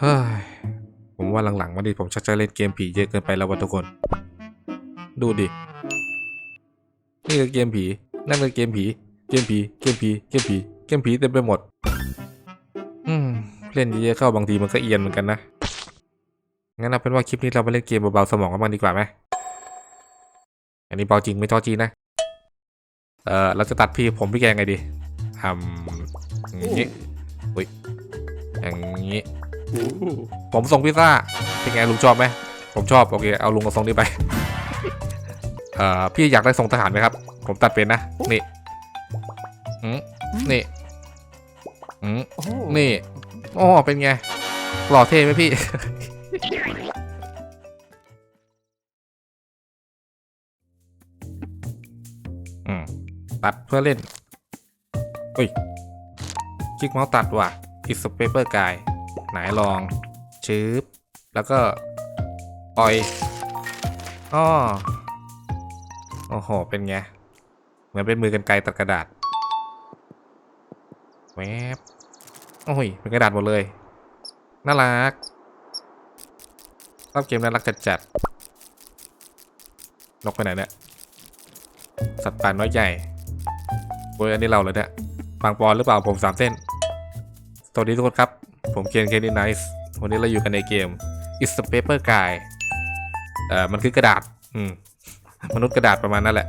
เฮ้ยผมว่าหลังๆวันนี้ผมชักจะเล่นเกมผีเยอะเกินไปแล้ววะทุกคน ดูดิ นี่คือเกมผี นั่นคือเกมผี เกมผี เกมผี เกมผี เกมผีเต็มไปหมด อืม เล่นเยอะๆเข้าบางทีมันก็เอียนเหมือนกันนะ งั้นเอาเป็นว่าคลิปนี้เราไปเล่นเกมเบาๆสมองกันบ้างดีกว่าไหมอันนี้เบาจริงไม่จ้อจีนะ เออเราจะตัดพี่ผมพี่แกยังไงดีทำอย่างนี้อุ้ยอย่างนี้ ผมส่งพิซซ่าเป็นไงลุงชอบไหมผมชอบโอเคเอาลุงกับทรงนี้ไปเอ่อพี่อยากได้ทรงทหารไหมครับ ผมตัดเป็นนะนี่อืมนี่อืมนี่อ๋อเป็นไงหล่อเท่ไหมพี่อืมตัดเพื่อเล่น อุ้ย คลิกเมาส์ตัดว่ะ is a paper guy ไหนลองชืบแล้วก็ปล่อยอ้อโอ้โห เป็นไง เหมือนเป็นมือกันไกรตัดกระดาษแวบโอ้ย เป็นกระดาษหมดเลย น่ารักชอบเกมน่ารักจัดจัดๆนกไปไหนเนี่ย สัตว์ป่าน้อยใหญ่โอ้ยอันนี้เราเลยเนี่ยบางปอนหรือเปล่าผมสามเส้นสวัสดีทุกคนครับ ผมเคนเคนนี่ไนส์วันนี้เราอยู่กันในเกม It's a paper guy เอ่อมันคือกระดาษ อืม มนุษย์กระดาษประมาณนั้นแหละ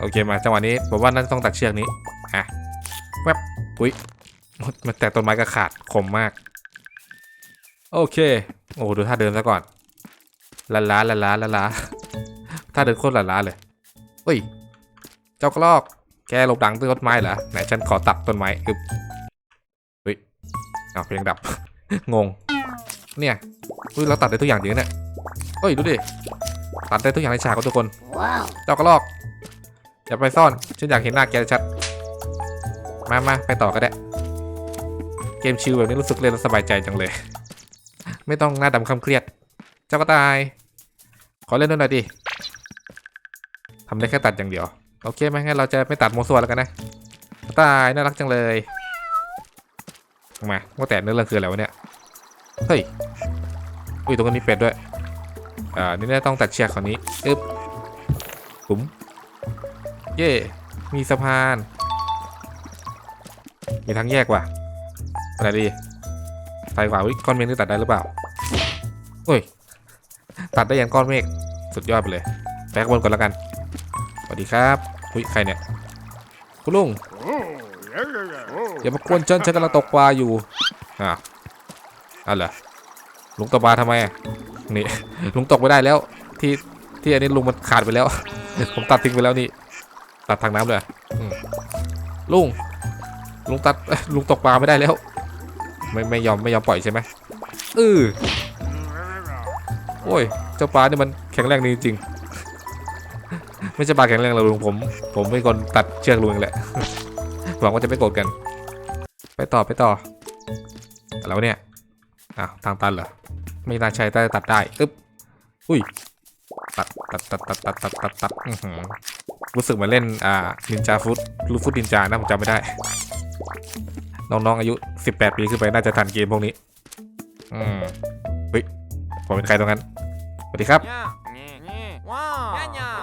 โอเคมาจังหวะนี้ผมว่าน่าจะต้องตัดเชือกนี้อะแวบอุ้ยมันแต่ต้นไม้ก็ขาดคมมาก โอเค โอ้โหดูท่าเดินซะก่อนลาลาลาลาลาลาท่าเดินโคตรลาลาเลยเฮ้ย เจ้ากระรอก แกหลบหลังต้นไม้เหรอไหนฉันขอตัดต้นไม้อึบ เอาเพลงดับ งง เนี่ยเฮ้ยเราตัดได้ทุกอย่างจริงเนี่ยเฮ้ยดูดิ ตัดได้ทุกอย่างในฉากครับทุกคน เจ้ากระรอก อย่าไปซ่อน ฉันอยากเห็นหน้าแกชัด มามาไปต่อก็ได้ เกมชิลแบบนี้รู้สึกเล่นแล้วสบายใจจังเลย ไม่ต้องหน้าดำคำเครียด เจ้ากระต่าย ขอเล่นด้วยหน่อยดิทำได้แค่ตัดอย่างเดียว โอเคไหมงั้นเราจะไม่ตัดโมซัวแล้วกันนะ กระต่ายน่ารักจังเลย มาว่าแต่เนื้อเรื่องคืออะไรวะเนี่ย เฮ้ย อุ้ยตรงนี้มีเป็ดด้วย อ่า นี่น่าต้องตัดเชือกคนนี้อึ๊บปุ๋มเย่มีสะพาน มีทางแยกว่ะอะไรดีซ้ายขวาวิก้อนเมฆนี่ตัดได้หรือเปล่าโอ้ย ตัดได้ยันก้อนเมฆ สุดยอดไปเลยแป๊กบนก่อนแล้วกัน สวัสดีครับ อุ้ย ใครเนี่ย คุณลุง อย่ามากวนฉันฉันกำลังตกปลาอยู่อ้าวอ้าวเหรอลุงตกปลาทำไมนี่ลุงตกไม่ได้แล้ว ที่ที่อันนี้ลุงมันขาดไปแล้ว ผมตัดทิ้งไปแล้วนี่ ตัดทางน้ำเลยลุงลุงตัดลุงตกปลาไม่ได้แล้ว ไม่ไม่ยอมไม่ยอมปล่อยใช่ไหมเออโอ้ยเจ้าปลาเนี่ยมันแข็งแรงดีจริงๆไม่ใช่ปลาแข็งแรงหรอกลุงผม ผมเป็นคนตัดเชือกลุงแหละหวังว่าจะไม่โกรธกัน ไปต่อไปต่ออะไรวะเนี่ยอ้าวทางตันเหรอไม่น่าใช่แต่ตัดได้อึ๊บอุ้ยตัดตัดตัดตัดตัดตัดตัดตัดอื้อหือรู้สึกเหมือนเล่นอ่านินจาฟุตลูฟุตนินจานะผมจำไม่ได้ น้องๆอายุ 18 ปีขึ้นไปน่าจะทันเกมพวกนี้ อืมเฮ้ยผมเป็นใครตรงนั้นสวัสดีครับ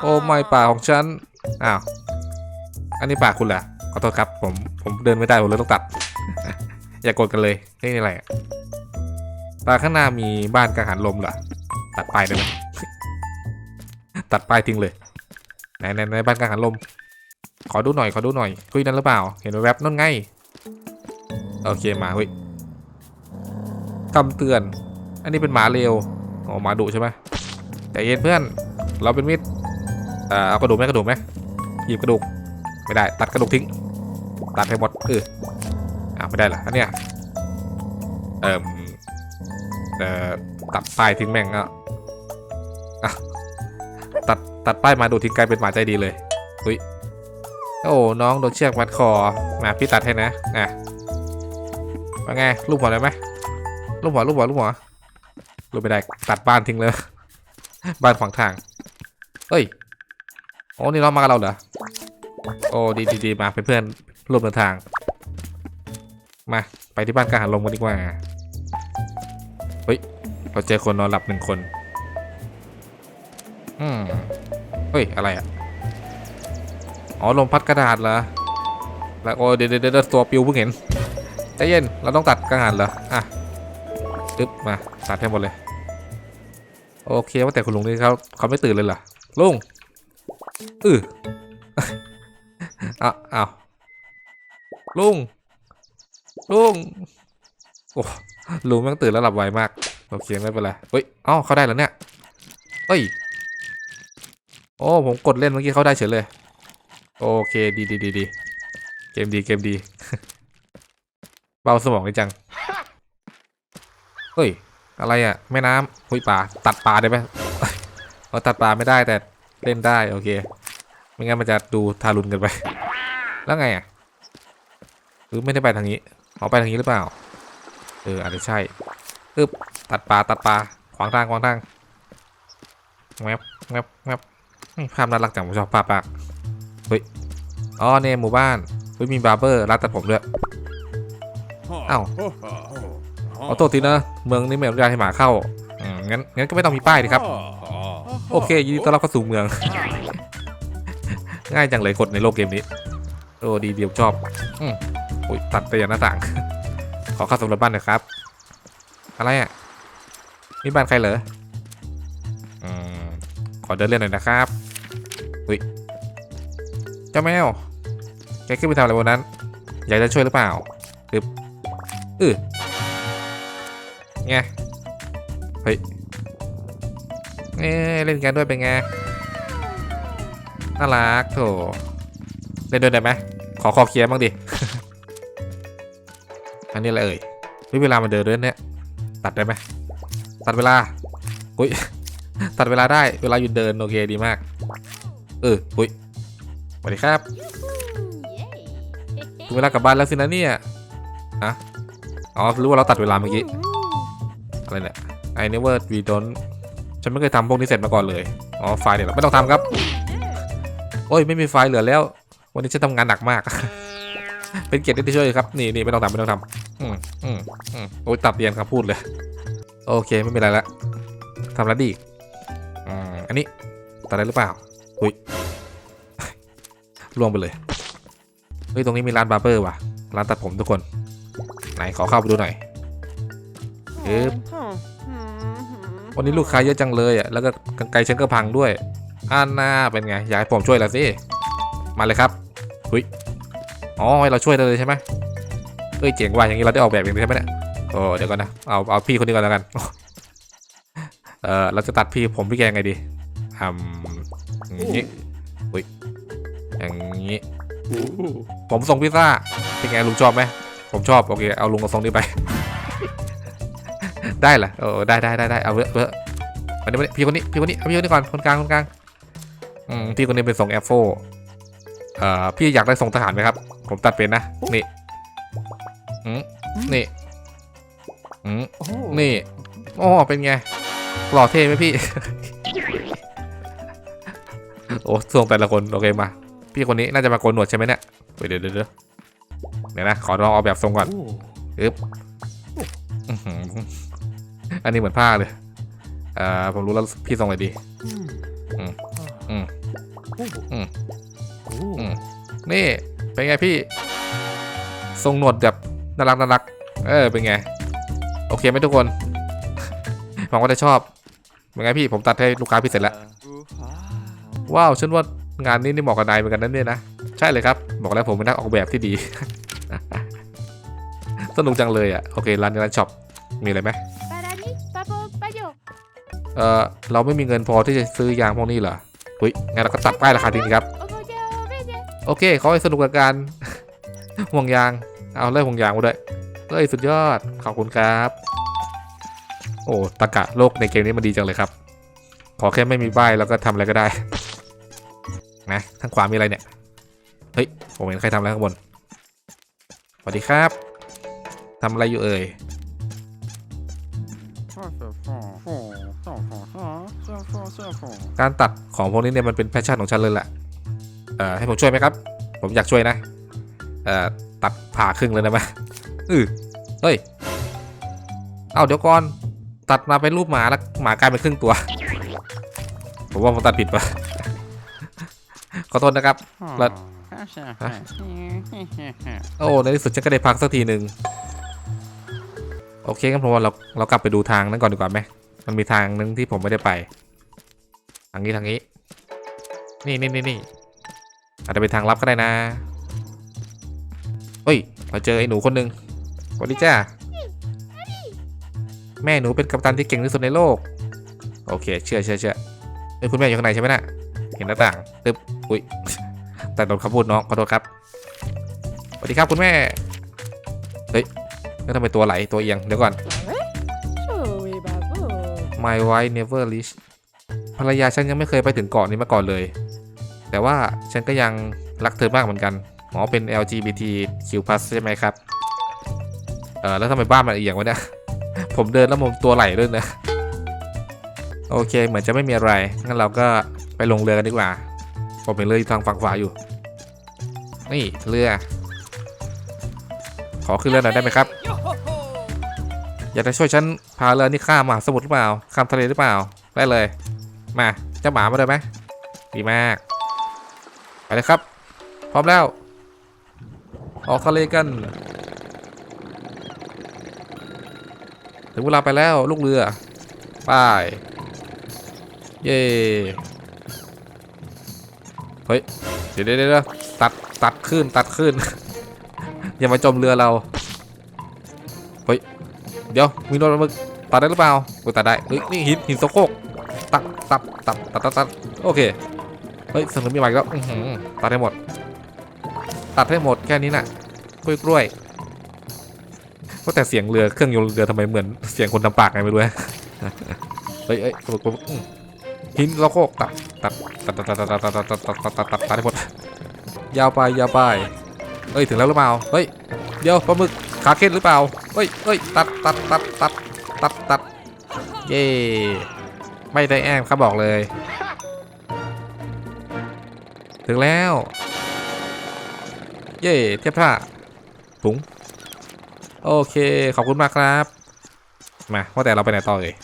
โอ้ไม่ป่าของฉัน อ้าว อันนี้ป่าคุณเหรอขอโทษครับ ผมผมเดินไม่ได้ผมเลยต้องตัด อย่ากดกันเลยนี่อะไรอะป่าข้างหน้ามีบ้านกังหันลมเหรอ ตัดป้ายได้ไหมตัดป้ายทิ้งเลยไหนไหนไหนบ้านกังหันลม ขอดูหน่อย ขอดูหน่อยคุยนั่นหรือเปล่า เห็นแวบนั่นไง โอเคมาเฮ้ยคำเตือน อันนี้เป็นหมาเร็วอ๋อหมาดุใช่ไหมแต่เย็นเพื่อน เราเป็นมิตรเอ่อเอากระดูกไหมกระดูกไหมหยิบกระดูก ไม่ได้ ตัดกระดูกทิ้ง ตัดให้หมดเออ อ่าไม่ได้เหรออันเนี้ยเอ่อเอ่อตัดป้ายทิ้งแม่งอะตัดตัดป้ายมาดูทิ้งกลายเป็นหมาใจดีเลยอุ้ยโอ้น้องโดนเชือกมัดคอมาพี่ตัดให้นะอะว่าไงลูกหัวเลยไหมลูกหัวลูกหัวลูกหัวลูกไม่ได้ตัดบ้านทิ้งเลย บ้านขวางทางเฮ้ยโอ้นี่น้องมากับเราเหรอโอ้ดีดีดีมาเป็นเพื่อนร่วมเดินทาง มาไปที่บ้านกาหันลมกันดีกว่า เฮ้ย เราเจอคนนอนหลับหนึ่งคน อืม เฮ้ย อะไรอะอ๋อ ลมพัดกระดาษเหรอ แล้วโอ้ยเดี๋ยวเดี๋ยวเดี๋ยวตัวปิวเพิ่งเห็นใจเย็น เราต้องตัดกระดาษเหรอ อะปึ๊บมา ตัดให้หมดเลย โอเคว่าแต่คุณลุงนี่เขาเขาไม่ตื่นเลยเหรอ ลุงอืออ้าวลุง ลุงโอ้ลุงแม่งตื่นแล้วหลับไวมาก โอเคไม่เป็นไรเฮ้ยอ๋อเขาได้แล้วเนี่ยเฮ้ย โอ้ผมกดเล่นเมื่อกี้เขาได้เฉยเลย โอเคดีดีดีดีเกมดีเกมดี เบาสมองเลยจัง เฮ้ย อะไรอะแม่น้ำหุยป่าตัดปลาได้ไหมเอาตัดปลาไม่ได้แต่เล่นได้โอเค ไม่งั้นมันจะดูทารุณกันไป แล้วไงอะหรือไม่ได้ไปทางนี้ เอาไปทางนี้หรือเปล่า เอออาจจะใช่อึบตัดปลาตัดปลาขวางทางขวางทางแวบแวบแวบภาพน่ารักจังผมชอบภาพมากเฮ้ยอ๋อเนี่ยหมู่บ้านเฮ้ยมีบาร์เบอร์ร้านตัดผมด้วยเอ้าขอโทษทีนะเมืองนี้ไม่อนุญาตให้หมาเข้าอืมงั้นงั้นก็ไม่ต้องมีป้ายดิครับ โอเคยินดีต้อนรับเข้าสู่เมือง ง่ายจังเลยกดในโลกเกมนี้โอ้ดีเดียวชอบ อุ้ยตัดไปอย่างหน้าต่าง ขอเข้าสำรวจบ้านหน่อยครับ อะไรอะนี่บ้านใครเหรออืมขอเดินเล่นหน่อยนะครับอุ้ยเจ้าแมวแกขึ้นไปทำอะไรบนนั้น อยากจะช่วยหรือเปล่าปึ๊บอือไงเฮ้ยเอ้เล่นกันด้วยเป็นไงน่ารักโถเล่นด้วยได้ไหมขอขอเคลียร์บ้างดิ อันนี้อะไรเอ่ยเฮ้ยเวลามันเดินเดินเนี่ยตัดได้ไหมตัดเวลาอุ้ยตัดเวลาได้เวลาหยุดเดินโอเคดีมาก เอออุ้ยสวัสดีครับถึงเวลากลับบ้านแล้วสินะเนี่ยอะอ๋อรู้ว่าเราตัดเวลาเมื่อกี้อะไรเนี่ย I never we don't ฉันไม่เคยทำพวกนี้เสร็จมาก่อนเลย อ๋อ ไฟล์เนี่ยไม่ต้องทำครับ โอ้ย ไม่มีไฟล์เหลือแล้ว วันนี้ฉันทำงานหนักมาก เป็นเกียรติที่ช่วยครับ นี่นี่ไม่ต้องทำไม่ต้องทำ อืมอืมอืมโอ้ยตัดเรียนครับพูดเลย โอเคไม่เป็นไรละทำแล้วดีอีกอืมอันนี้ตัดได้หรือเปล่าอุ้ยล่วงไปเลยเฮ้ยตรงนี้มีร้านบาร์เบอร์ว่ะร้านตัดผมทุกคน ไหนขอเข้าไปดูหน่อยเอ๊บวันนี้ลูกค้าเยอะจังเลยอะแล้วก็กรรไกรฉันก็พังด้วยอันน่าเป็นไงอยากให้ผมช่วยแล้วสิมาเลยครับหุยอ๋อให้เราช่วยได้เลยใช่ไหม เอ้ยเจ๋งว่ะอย่างนี้เราได้ออกแบบเองเลยใช่ไหมเนี่ยโอ้เดี๋ยวก่อนนะเอาเอาพี่คนนี้ก่อนแล้วกันเออเราจะตัดพี่ผมพี่แกยังไงดีอืมอย่างนี้อุ้ยอย่างนี้ผมส่งพิซซ่าเป็นไงลุงชอบไหมผมชอบโอเคเอาลุงกับทรงนี้ไป ได้เหรอเออได้ได้ได้ได้เอาเวอะเวอะอันนี้ไม่ได้พี่คนนี้พี่คนนี้เอาพี่คนนี้ก่อนคนกลางคนกลางอืมพี่คนนี้เป็นทรงแอฟโฟเอ่อพี่อยากได้ทรงทหารไหมครับ ผมตัดเป็นนะนี่ อืมนี่อืมนี่โอ้เป็นไง หล่อเท่ไหมพี่ โอ้ทรงแต่ละคน โอเคมา พี่คนนี้น่าจะมาโกนหนวดใช่ไหมเนี่ยเดี๋ยวเดี๋ยวเดี๋ยวเดี๋ยวนะ ขอลองเอาแบบทรงก่อนอึ๊บอื้อหืออันนี้เหมือนผ้าเลยเอ่อผมรู้แล้วพี่ทรงอะไรดีอืมอืมอืมอืมนี่ เป็นไงพี่ ทรงหนวดแบบ น่ารักน่ารักเออเป็นไง โอเคไหมทุกคน หวังว่าจะชอบเป็นไงพี่ผมตัดให้ลูกค้าพี่เสร็จแล้วว้าวฉันว่างานนี้นี่เหมาะกับนายเหมือนกันนั่นเนี่ยนะใช่เลยครับ บอกแล้วผมเป็นนักออกแบบที่ดี สนุกจังเลยอะโอเคร้านนี้ร้านช็อปมีอะไรไหม Parani, papo, payo. เออเราไม่มีเงินพอที่จะซื้อยางพวกนี้เหรอเฮ้ยงั้นเราก็ตัดป้ายราคาทิ้งดีครับ Oye, oye. โอเคขอให้สนุกกับการห่วงยาง เอาเลยห่วงยางมาด้วยเฮ้ยสุดยอดขอบคุณครับ โอ้ตะกะโลกในเกมนี้มันดีจังเลยครับ ขอแค่ไม่มีป้ายแล้วก็ทำอะไรก็ได้นะทางขวามีอะไรเนี่ยเฮ้ยผมเห็นใครทำอะไรข้างบนสวัสดีครับทำอะไรอยู่เอ่ยการตัดของพวกนี้เนี่ยมันเป็นแพชชั่นของฉันเลยแหละเอ่อให้ผมช่วยไหมครับ ผมอยากช่วยนะ เอ่อตัดผ่าครึ่งเลยนะมะอือเฮ้ย เอาเดี๋ยวก่อน ตัดมาเป็นรูปหมาแล้วหมากลายเป็นครึ่งตัว ผมว่าผมตัดผิดปะขอโทษนะครับแล้วโอ้ในที่สุดฉันก็ได้พักสักทีหนึ่งโอเคงั้นผมว่าเราเรากลับไปดูทางนั้นก่อนดีกว่าไหมมันมีทางนึงที่ผมไม่ได้ไป ทางนี้ทางนี้ นี่นี่นี่นี่อาจจะเป็นทางลับก็ได้นะ เฮ้ยเราเจอไอ้หนูคนหนึ่งสวัสดีจ้าแม่หนูเป็นกัปตันที่เก่งที่สุดในโลก โอเค เชื่อเชื่อเชื่อเอ้ยคุณแม่อยู่ข้างในใช่ไหมน่ะเห็นหน้าต่างตึ๊บอุ้ยแต่โดนคำพูดน้องขอโทษครับสวัสดีครับคุณแม่เฮ้ยแล้วทำไมตัวไหลตัวเอียงเดี๋ยวก่อน My wife never reach ภรรยาฉันยังไม่เคยไปถึงเกาะนี้มาก่อนเลย แต่ว่าฉันก็ยังรักเธอมากเหมือนกัน หมอเป็น LGBTQ+ ใช่ไหมครับ เออแล้วทำไมบ้านมันเอียงวะเนี่ย ผมเดินแล้วมุมตัวไหลด้วยนะ โอเค เหมือนจะไม่มีอะไร งั้นเราก็ไปลงเรือกันดีกว่า ผมเห็นเรืออยู่ทางฝั่งขวาอยู่ นี่เรือ ขอขึ้นเรือหน่อยได้ไหมครับ อยากจะช่วยฉันพาเรือนี่ข้ามมหาสมุทรหรือเปล่า ข้ามทะเลหรือเปล่า ได้เลย มาเจ้าหมามาเลยไหมดีมาก ไปเลยครับ พร้อมแล้ว ออกทะเลกัน ถึงเวลาไปแล้วลูกเรือ ไป เย้เฮ้ยเดี๋ยวเดี๋ยวเดี๋ยวตัด ตัดขึ้น ตัดขึ้น อย่ามาจมเรือเรา เฮ้ย เดี๋ยว มีโดนมึกตัดได้หรือเปล่ากูตัดได้ เฮ้ย นี่หินหินโซโคกตัดตัดตัดตัดตัดตัดโอเค เฮ้ยสนุกมีใหม่แล้วตัดให้หมด ตัดให้หมดแค่นี้น่ะกล้วยกล้วยว่าแต่เสียงเรือเครื่องยนต์เรือทำไมเหมือนเสียงคนทำปากไงไม่รู้ฮะเฮ้ยเฮ้ยปลาหมึกลมหินโซโคกตัดตัดตัดตัดตัดตัดตัดตัดตัดตัดตัดตัดตัดให้หมดยาวไปยาวไปเฮ้ยถึงแล้วหรือเปล่าเฮ้ยเดี๋ยวปลาหมึกขาเข้นหรือเปล่าเฮ้ยเฮ้ยตัดตัดตัดตัดตัดตัดเย่ไม่ได้แอมครับบอกเลย ถึงแล้ว เย่เทียบท่าถุงโอเค ขอบคุณมากครับ มาว่าแต่เราไปไหนต่อเลย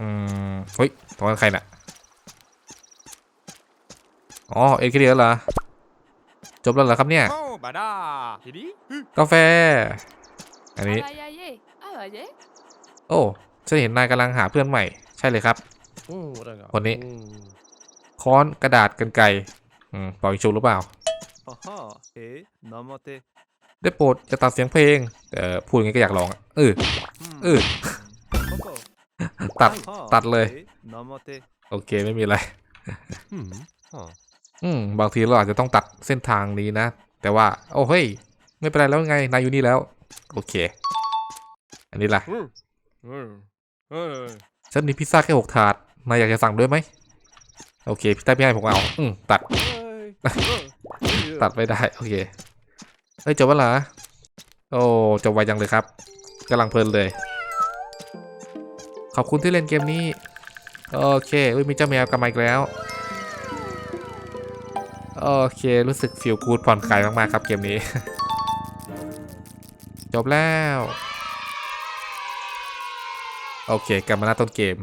อืมเฮ้ยตรงนั้นใครน่ะอ๋อเอ็นเคเดียเหรอจบแล้วเหรอครับเนี่ย Oh, bada. Jadi? กาแฟ อันนี้ Abaye. Abaye. โอ้ฉันเห็นนายกำลังหาเพื่อนใหม่ ใช่เลยครับ Oh, ada enggak? คนนี้ ค้อนกระดาษกันไกร อืมเป่ายิงชุบหรือเปล่า Aha. Eh, nama teh. ได้โปรดจะตัดเสียงเพลงเอ่อพูดอย่างงี้ก็อยากลองอะเออ Hmm. เออ Apa? ตัด Aha. ตัดเลย Eh, nama teh. โอเคไม่มีอะไร Hmm. Ha. อืมบางทีเราอาจจะต้องตัดเส้นทางนี้นะ แต่ว่า โอ้เฮ้ย ไม่เป็นไรแล้วไงนายอยู่นี่แล้ว โอเค อันนี้ล่ะ Hmm. Hmm. Eh. ฉันมีพิซซ่าแค่หกถาดนายอยากจะสั่งด้วยไหมโอเคพี่ใต้พี่ให้ผมเอา อืมตัด Eh. Eh. ตัดไม่ได้ โอเค เฮ้ยจบแล้วเหรอ โอ้จบไวจังเลยครับกำลังเพลินเลย ขอบคุณที่เล่นเกมนี้ โอเคอุ้ยมีเจ้าแมวกลับมาอีกแล้ว โอเครู้สึกฟิลกูดผ่อนคลายมาก ๆ ครับเกมนี้ จบแล้ว โอเคกลับมาหน้าต้นเกม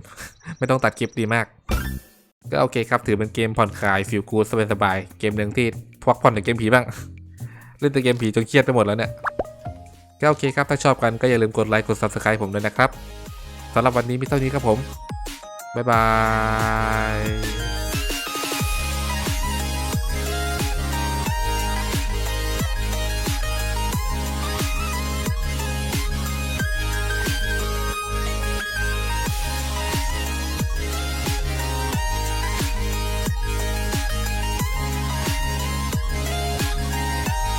ไม่ต้องตัดคลิปดีมาก ก็โอเคครับ ถือเป็นเกมผ่อนคลายฟิลกูดสบายๆเกมหนึ่งที่พักผ่อนจากเกมผีบ้าง เล่นแต่เกมผีจนเครียดไปหมดแล้วเนี่ยก็โอเคครับ ถ้าชอบกันก็อย่าลืมกดไลค์กด subscribe ผมด้วยนะครับสำหรับวันนี้มีเท่านี้ครับผม บ๊ายบาย